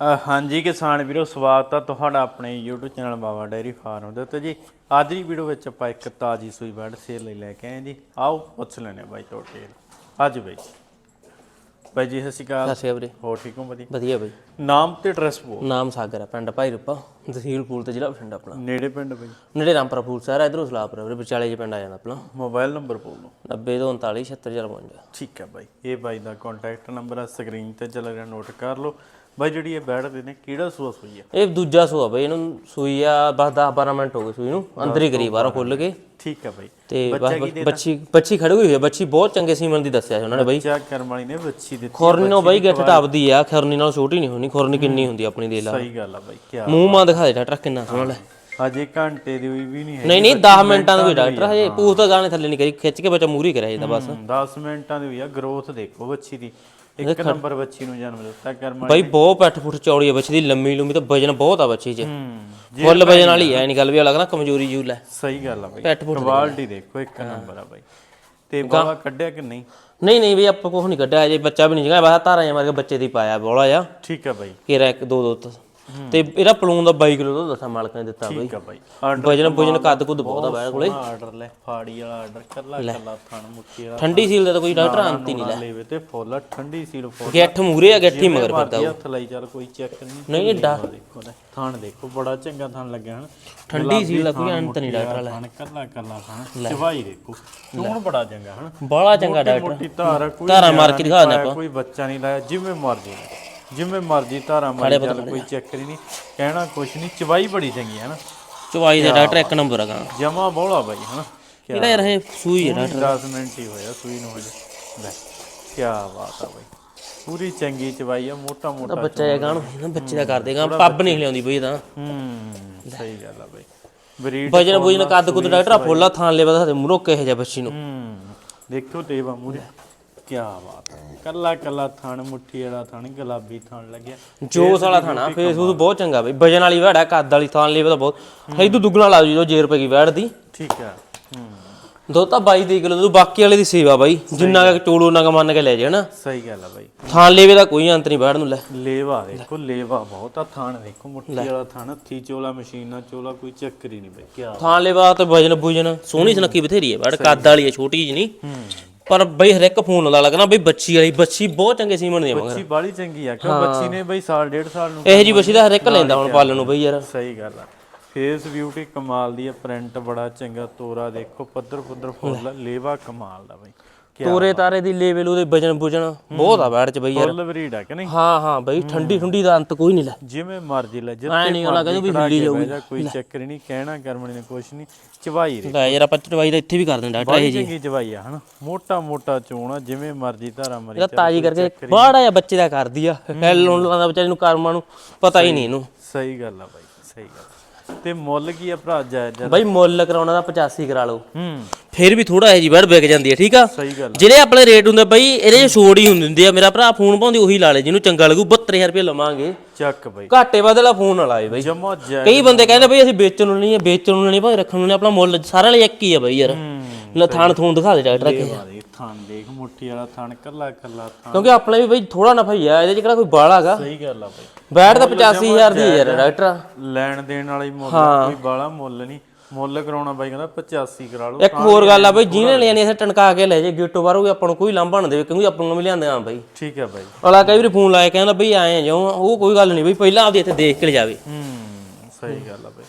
ਹਾਂਜੀ ਕਿਸਾਨ ਵੀਰੋ ਸਵਾਗਤ ਆ ਤੁਹਾਡਾ ਆਪਣੇ YouTube channel Baba dairy farm ਦੇ ਉੱਤੇ ਜੀ। ਅੱਜ ਦੀ ਵੀਡੀਓ ਵਿੱਚ ਆਪਾਂ ਇੱਕ ਤਾਜੀ ਸੂਈ ਬੈਡ ਸੇਲ ਲਈ ਲੈ ਕੇ ਆਏ ਜੀ। ਆਓ ਪੁੱਛ ਲੈਣੇ ਬਾਈ ਡਿਟੇਲ ਅੱਜ ਬਾਈ ਬਾਈ ਜੀ ਸਤਿ ਸ਼੍ਰੀ ਅਕਾਲ। ਵੀਰੇ। ਹੋਰ ਠੀਕ ਹੋ ਵਧੀਆ? ਵਧੀਆ ਬਈ। ਨਾਮ ਤੇ ਐਡਰੈਸ ਬੋਲ। ਨਾਮ ਸਾਗਰ ਹੈ ਪਿੰਡ ਭਾਈ ਰੁਪਾ ਤਹਿਸੀਲ ਫੂਲ ਤੇ ਜ਼ਿਲ੍ਹਾ ਬਠਿੰਡਾ ਆਪਣਾ। ਨੇੜੇ ਪਿੰਡ ਬਾਈ? ਨੇੜੇ ਰਾਮਪੁਰਾ ਫੂਲ ਸ਼ਹਿਰ ਇਧਰੋਂ ਸਲਾਪੁਰ ਵੀਰੇ ਵਿਚਾਲੇ ਜੇ ਪਿੰਡ ਆ ਜਾਂਦਾ ਆਪਣਾ। ਮੋਬਾਈਲ ਨੰਬਰ ਬੋਲੋ 90 ਤੋਂ 39 76052 ਠੀਕ ਹੈ ਬਾਈ। ਇਹ ਬਾਈ ਦਾ ਕੰਟੈਕਟ ਨੰਬਰ ਆ ਸਕਰੀਨ ਤੇ ਚੱਲ ਰਿਹਾ ਨੋਟ ਕਰ ਲਓ। ਬਾਈ ਜਿਹੜੀ ਇਹ ਬੈਡ ਦੇ ਨੇ ਕਿਹੜਾ ਸੂਆ ਸੂਈ ਆ? ਇਹ ਦੂਜਾ ਸੂਆ ਬਈ ਇਹਨੂੰ ਸੂਈ ਆ ਬਸ 10 12 ਮਿੰਟ ਹੋ ਗਏ ਸੂਈ ਨੂੰ। ਅੰਦਰ ਹੀ ਕਰੀ ਬਾਹਰੋਂ ਖੁੱਲ ਕੇ। ਠੀਕ ਹੈ ਬਾਈ। ਤੇ ਬੱਚਾ ਬਸ ਬੱਚੀ ਬੱਚੀ ਖੜੀ ਹੋਈ ਹੈ ਬੱਚੀ ਬਹੁਤ ਚੰਗੇ ਸੀਮਨ ਦੀ ਦੱਸਿਆ ਉਹਨਾਂ ਨੇ ਬਈ। ਚੈੱਕ ਕਰਨ ਵਾਲੀ ਨੇ ਬੱਚੀ ਦਿੱਤੀ ਖੁਰਨੀ ਨਾਲ ਬਈ ਗਿੱਠ ਟੱਪਦੀ ਆ ਖੁਰਨੀ ਨਾਲ ਛੋਟੀ ਨਹੀਂ ਹੋਣੀ ਖੁਰਨੀ ਕਿੰਨੀ ਹੁੰਦੀ ਆ ਆਪਣੀ ਦੇ ਲਾ। ਸਹੀ ਗੱਲ ਆ ਬਾਈ ਕੀ ਮੂੰਹ ਮਾਂ ਦਿਖਾ ਦੇ ਡਾਕਟਰ ਕਿੰਨਾ ਸੋਹਣਾ ਲੈ। ਅਜੇ ਘੰਟੇ ਦੀ ਹੋਈ ਵੀ ਨਹੀਂ ਹੈ ਨਹੀਂ ਨਹੀਂ 10 ਮਿੰਟਾਂ ਦਾ ਡਾਕਟਰ ਹਜੇ ਪੂਛ ਤਾਂ ਗਾਣੇ ਥੱਲੇ ਨਹੀਂ ਕਰੀ ਖਿੱਚ ਕੇ ਬੱਚਾ ਮੂਰੀ ਕਰਿਆ ਜਾਂਦਾ ਬਸ। 10 ਮਿੰਟਾਂ ਦੀ ਹੋਈ ਆ ਗਰੋਥ ਦੇਖੋ ਬੱਚੀ ਦੀ। ਇੱਕ ਨੰਬਰ ਬੱਚੀ ਨੂੰ ਜਨਮ ਦਿੱਤਾ ਕਰਮ ਬਈ ਬਹੁਤ ਪੈਠ ਫੁੱਟ ਚੌੜੀ ਆ ਬੱਚੀ ਦੀ ਲੰਮੀ ਲੰਮੀ ਤਾਂ ਵਜਨ ਬਹੁਤ ਆ ਬੱਚੀ 'ਚ। ਹੂੰ ਫੁੱਲ ਵਜਨ ਵਾਲੀ ਐ ਨਹੀਂ ਗੱਲ ਵੀ ਲੱਗਦਾ ਕਮਜ਼ੋਰੀ ਜੂ ਲੈ। ਸਹੀ ਗੱਲ ਆ ਬਾਈ। ਪੈਠ ਫੁੱਟ ਕੁਆਲਿਟੀ ਦੇਖੋ ਇੱਕ ਨੰਬਰ ਆ ਬਾਈ। ਤੇ ਬਾਵਾ ਕੱਢਿਆ ਕਿ ਨਹੀਂ? ਨਹੀਂ ਨਹੀਂ ਵੀ ਆਪਾਂ ਕੁਝ ਨਹੀਂ ਕੱਢਿਆ ਜੇ ਬੱਚਾ ਵੀ ਨਹੀਂ ਜਗਾ ਬਾਹਰ ਧਾਰਾਂ ਜਾਂ ਮਾਰ ਕੇ ਬੱਚੇ ਦੀ ਪਾਇਆ ਬੋਲਾ ਆ ਠੀਕ ਆ ਬਾਈ। ਕੇਰਾ ਇੱਕ ਦੋ ਦੋ ਤਾਂ। ਇਹਦਾ ਪਲੂਨ ਦਾ 22 ਕਿਲੋ ਦਾ ਦੱਸਾਂ ਮਾਲਕ ਨੇ ਦਿੱਤਾ ਬਈ। ਠੀਕ ਆ ਬਾਈ। ਆਰਡਰ ਵਜਨ ਵਜਨ ਕੱਦ ਕੁੱਦ ਬਹੁਤ ਆ ਬੈਠ ਕੋਲੇ। ਆਰਡਰ ਲੈ ਫਾੜੀ ਵਾਲਾ ਆਰਡਰ ਕੱਲਾ ਕੱਲਾ ਥਣ ਮੁੱਠੀ ਵਾਲਾ ਠੰਡੀ ਸੀਲ ਦਾ ਤਾਂ ਕੋਈ ਡਾਕਟਰ ਹੀ ਨਹੀਂ ਲੈ। ਲੈਵੇ ਤੇ ਫੁੱਲ ਠੰਡੀ ਸੀਲ ਫੁੱਲ। ਗਿੱਠ ਮੂਰੇ ਆ ਗਿੱਠੀ ਮਗਰ ਫਿਰਦਾ ਹੱਥ ਲਈ ਚੱਲ ਕੋਈ ਚੈੱਕ ਨਹੀਂ। ਨਹੀਂ ਡਾ ਦੇਖੋ ਥਣ ਦੇਖੋ ਬੜਾ ਚੰਗਾ ਥਣ ਲੱਗਿਆ ਹਨ। ਠੰਡੀ ਸੀਲ ਦਾ ਕੋਈ ਅੰਤ ਨਹੀਂ ਡਾਕਟਰ ਲੈ ਥਣ ਕੱਲਾ ਕੱਲਾ ਥਣ। ਚਵਾਈ ਦੇਖੋ ਚੋਣ ਬੜਾ ਚੰਗਾ ਹਨ। ਬੜਾ ਚੰਗਾ ਡਾਕਟਰ। ਮੋਟੀ ਧਾਰ ਕੋਈ ਧਾਰਾਂ ਮਾਰ ਕੇ ਦਿਖਾ ਦਿੰਦੇ ਪਾਇਆ, ਕੋਈ ਬੱਚਾ ਨਹੀਂ ਲਾਇਆ ਜਿਵੇਂ ਮਰਜ਼ੀ। ਜਿਵੇਂ ਮਰਜ਼ੀ ਧਾਰਾ ਮਾਰੀ ਚੱਲ ਕੋਈ ਚੱਕਰ ਨਹੀਂ। ਕਹਿਣਾ ਕੁਛ ਨਹੀਂ ਚਵਾਈ ਬੜੀ ਚੰਗੀ ਹੈ ਨਾ। ਚਵਾਈ ਦਾ ਡਾਕਟਰ ਇੱਕ ਨੰਬਰ ਹੈਗਾ। ਜਮਾ ਬੋਲਾ ਬਾਈ ਹਨਾ ਇਹਦਾ ਯਾਰ ਇਹ ਸੂਈ ਹੈ ਡਾਕਟਰ। 10 ਮਿੰਟ ਹੀ ਹੋਇਆ ਸੂਈ ਨੂੰ ਹਜੇ। ਲੈ ਕੀ ਬਾਤ ਆ ਬਾਈ। ਪੂਰੀ ਚੰਗੀ ਚਵਾਈ ਆ ਮੋਟਾ ਮੋਟਾ ਬੱਚਾ ਇਹ ਗਾਣ ਨਾ ਬੱਚੇ ਦਾ ਕਰ ਦੇਗਾ ਪੱਬ ਨਹੀਂ ਲਿਆਉਂਦੀ ਬਈ ਤਾਂ। ਹੂੰ ਸਹੀ ਗੱਲ ਆ ਬਾਈ। ਬਰੀਡ ਵਜਨ ਵਜਨ ਕੱਦ ਕੁੱਦ ਡਾਕਟਰ ਫੁੱਲਾ ਥਾਂ ਲੈ ਬਦਾ ਮੂਰੋ ਕਿਹੋ ਜਿਹਾ ਬੱਚੀ ਨੂੰ। ਹੂੰ ਦੇਖੋ ਤੇਵਾ ਮੂਰੇ ਕੀ ਬਾਤ ਹੈ ਕੱਲਾ ਕੱਲਾ ਥਣ ਮੁੱਠੀ ਵਾਲਾ ਥਣ ਗੁਲਾਬੀ ਥਣ ਲੱਗਿਆ। ਜੋਸ ਵਾਲਾ ਥਾਣਾ ਫੇਸਬੁੱਕ ਬਹੁਤ ਚੰਗਾ ਬਈ। ਵਜਨ ਵਾਲੀ ਵੜਾ ਕੱਦ ਵਾਲੀ ਥਾਂ ਲੈ ਬਦਾ ਬਹੁਤ ਇਦੋਂ ਦੁੱਗਣਾ ਲਾ ਜੀ ਜੇ ਰੁਪਏ ਦੀ ਵੜ ਦੀ ਠੀਕ ਆ ਹੂੰ। ਦੋ ਤਾਂ 22 ਕਿਲੋ ਤੂੰ ਬਾਕੀ ਵਾਲੇ ਦੀ ਸੇਵਾ ਬਾਈ। ਜਿੰਨਾ ਕੁ ਚੋਲੋ ਕ ਮੰਨ ਕੇ ਲੈ ਜਾ ਨਾ। ਸਹੀ ਗੱਲ ਆ ਬਾਈ। ਥਾਂ ਲੈਵੇ ਦਾ ਕੋਈ ਅੰਤ ਨਹੀਂ ਵੜ ਨੂੰ ਲੈ। ਲੇਵਾ ਦੇਖੋ ਲੇਵਾ ਬਹੁਤ ਆ ਥਣ ਦੇਖੋ ਮੁੱਠੀ ਵਾਲਾ ਥਣ ਹੱਥੀ ਚੋਲਾ ਮਸ਼ੀਨਾਂ ਚੋਲਾ ਕੋਈ ਚੱਕਰ ਹੀ ਨਹੀਂ ਬਈ ਕੀ ਥਾਂ ਲੈਵਾ ਤੇ ਵਜਨ ਬੁਜਨ ਸੋਹਣੀ ਸੁਨੱਖੀ ਬਥੇਰੀ ਹੈ ਵੜ। ਕੱਦ ਵਾਲੀ ਹੈ ਛੋਟੀ ਜਿਹੀ ਨਹੀਂ। ਪਰ ਬਈ ਹਰ ਇੱਕ ਫੋਨ ਦਾ ਲੱਗਣਾ ਬਈ ਬੱਚੀ ਵਾਲੀ ਬੱਚੀ ਬਹੁਤ ਚੰਗੇ ਸੀਮਨ ਦੀ ਮਗਰ। ਬੱਚੀ ਬਾਲੀ ਚੰਗੀ ਆ ਕਿਉਂ ਬੱਚੀ ਨੇ ਬਈ ਸਾਲ ਡੇਢ ਸਾਲ ਨੂੰ ਇਹੋ ਜੀ ਬੱਚੀ ਦਾ ਹਰ ਇੱਕ ਲੈਂਦਾ ਹੁਣ ਪਾਲਣ ਨੂੰ ਬਈ ਯਾਰ। ਸਹੀ ਗੱਲ ਆ। ਫੇਸ ਬਿਊਟੀ ਕਮਾਲ ਦੀ ਆ ਪ੍ਰਿੰਟ ਬੜਾ ਚੰਗਾ ਤੋਰਾ ਦੇਖੋ ਪੱਧਰ ਪੁੱਧਰ ਫੁੱਲ ਲੇਵਾ ਕਮਾਲ ਦਾ ਬਈ। ਤੋਰੇ ਤਾਰੇ ਦੀ ਲੈਵਲ ਉਹਦੇ ਵਜਨ ਬੁਜਨ ਬਹੁਤ ਆ ਬੈਠ ਚ ਬਈ ਯਾਰ। ਫੁੱਲ ਬਰੀਡ ਆ ਕਿ ਨਹੀਂ? ਹਾਂ ਹਾਂ ਬਈ ਠੰਡੀ ਠੰਡੀ ਦਾ ਅੰਤ ਕੋਈ ਨਹੀਂ ਲੈ। ਜਿਵੇਂ ਮਰਜ਼ੀ ਲੈ ਐਂ ਜਿੱਥੇ ਨਹੀਂ ਉਹਨਾਂ ਕਹਿੰਦੇ ਵੀ ਹਿੱਲੀ ਜਾਊਗੀ। ਜਾ, ਕੋਈ ਚੱਕਰ ਨਹੀਂ ਕਹਿਣਾ ਕਰਮਣੀ ਨੇ ਕੁਛ ਨਹੀਂ ਚਵਾਈ ਰੇ ਲੈ ਯਾਰ ਆਪਾਂ ਚਟਵਾਈ ਦਾ ਇੱਥੇ ਵੀ ਕਰ ਦਿੰਦਾ ਡਾਕਟਰ ਬੜੀ ਚੰਗੀ ਚਵਾਈ ਆ ਹਨਾ? ਮੋਟਾ ਮੋਟਾ ਚੋਣਾ ਜਿਵੇਂ ਮਰਜ਼ੀ ਧਾਰਾ ਮਰੀ ਇਹਦਾ ਤਾਜੀ ਕਰਕੇ ਬਾੜਾ ਜਿਹਾ ਬੱਚੇ ਦਾ ਕਰਦੀ ਆ। ਹੈਲ ਹੁਣ ਲਾਉਂਦਾ ਵਿਚਾਰੇ ਨੂੰ ਕਰਮਾਂ ਨੂੰ ਪਤਾ ਹੀ ਨਹੀਂ ਇਹਨੂੰ। ਸਹੀ ਗੱਲ ਆ ਬਾਈ ਸਹੀ ਗੱਲ ਤੇ ਮੁੱਲ ਕੀ ਆ ਭਰਾ ਜਾਇਜ਼ ਬਈ ਮੁੱਲ ਕਰਾਉਣਾ ਦਾ 85 ਕਰਾ ਲਓ। ਹੂੰ। ਫਿਰ ਵੀ ਥੋੜਾ ਹੈ ਜੀ ਬੜ ਵਿਕ ਜਾਂਦੀ ਹੈ ਠੀਕ ਆ? ਸਹੀ ਗੱਲ ਜਿਹੜੇ ਆਪਣੇ ਰੇਟ ਹੁੰਦੇ ਬਈ ਇਹਦੇ ਚ ਛੋੜ ਹੀ ਹੁੰਦੀ ਹੁੰਦੀ ਆ। ਮੇਰਾ ਭਰਾ ਫੋਨ ਪਾਉਂਦੀ ਉਹੀ ਲਾ ਲੈ ਜਿਹਨੂੰ ਚੰਗਾ ਲੱਗੂ 72000 ਰੁਪਏ ਲਵਾਂਗੇ। ਚੱਕ ਬਾਈ। ਘਾਟੇ ਬਦਲਾ ਫੋਨ ਨਾ ਲਾਏ ਬਈ। ਜਮਾ ਜਾਇਜ਼ ਕਈ ਬੰਦੇ ਕਹਿੰਦੇ ਬਈ ਅਸੀਂ ਵੇਚਣ ਨੂੰ ਨਹੀਂ ਹੈ ਵੇਚਣ ਨੂੰ ਨਹੀਂ ਭਾਵੇਂ ਰੱਖਣ ਨੂੰ ਨਹੀਂ ਆਪਣਾ ਮੁੱਲ ਸਾਰਿਆਂ ਲਈ ਇੱਕ ਹੀ ਆ ਬਈ ਯਾਰ। ਲੈ ਥਾਣ ਥੂਣ ਦਿਖਾ ਦੇ ਡਾਕਟਰ ਕੇ ਥਣ ਦੇਖ ਮੁੱਠੀ ਵਾਲਾ ਥਣ ਕੱਲਾ ਕੱਲਾ ਥਣ ਕਿਉਂਕਿ ਆਪਣੇ ਵੀ ਬਈ ਥੋੜਾ ਨਫਾ ਹੀ ਆ ਇਹਦੇ ਚ ਕਿਹੜਾ ਕੋਈ ਬਾਲ ਹੈਗਾ? ਸਹੀ ਗੱਲ ਆ ਬਾਈ। ਬੈਟ ਤਾਂ 85000 ਦੀ ਹੈ ਯਾਰ ਡਾਕਟਰ। ਲੈਣ ਦੇਣ ਵਾਲੀ ਮੁੱਲ ਕੋਈ ਬਾਲਾ ਮੁੱਲ ਨਹੀਂ। ਮੁੱਲ ਕਰਾਉਣਾ ਬਾਈ ਕਹਿੰਦਾ 85 ਕਰਾ ਲਓ ਇੱਕ ਹੋਰ ਗੱਲ ਆ ਬਈ ਜਿਹਨੇ ਲੈਣੀ ਇਸੇ ਟਣਕਾ ਕੇ ਲੈ ਜੇ ਗਿੱਟੋ ਬਾਹਰੋਂ ਆਪਾਂ ਨੂੰ ਕੋਈ ਲਾਂਭਾ ਨਾ ਦੇਵੇ ਕਿਉਂਕਿ ਆਪਾਂ ਨੂੰ ਵੀ ਲਿਆਂਦੇ ਆ ਬਈ। ਠੀਕ ਹੈ ਬਾਈ। ਅਲਾ ਕਈ ਵਾਰੀ ਫੋਨ ਲਾਇਆ ਕਹਿੰਦਾ ਬਈ ਆਏ ਆ ਜਾਓ ਉਹ ਕੋਈ ਗੱਲ ਨਹੀਂ ਬਈ ਪਹਿਲਾਂ ਆਪਦੇ ਇੱਥੇ ਦੇਖ ਕੇ ਲਿਜਾਵੇ। ਹੂੰ ਸਹੀ ਗੱਲ ਆ ਬਾਈ।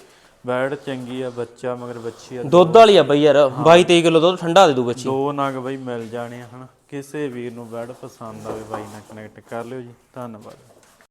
ਬੈਡ ਚੰਗੀ ਆ ਬੱਚਾ ਮਗਰ ਬੱਚੀ ਆ ਦੁੱਧ ਵਾਲੀ ਆ ਬਈ ਯਾਰ 22 23 ਕਿਲੋ ਦੁੱਧ ਠੰਡਾ ਦੇ ਦੂ ਬੱਚੀ। ਦੋ ਨਗ ਬਾਈ ਮਿਲ ਜਾਣੇ ਆ ਹਨਾ। ਕਿਸੇ ਵੀਰ ਨੂੰ ਬੈਡ ਪਸੰਦ ਆਵੇ ਬਾਈ ਨਾਲ ਕਨੈਕਟ ਕਰ ਲਿਓ ਜੀ। ਧੰਨਵਾਦ।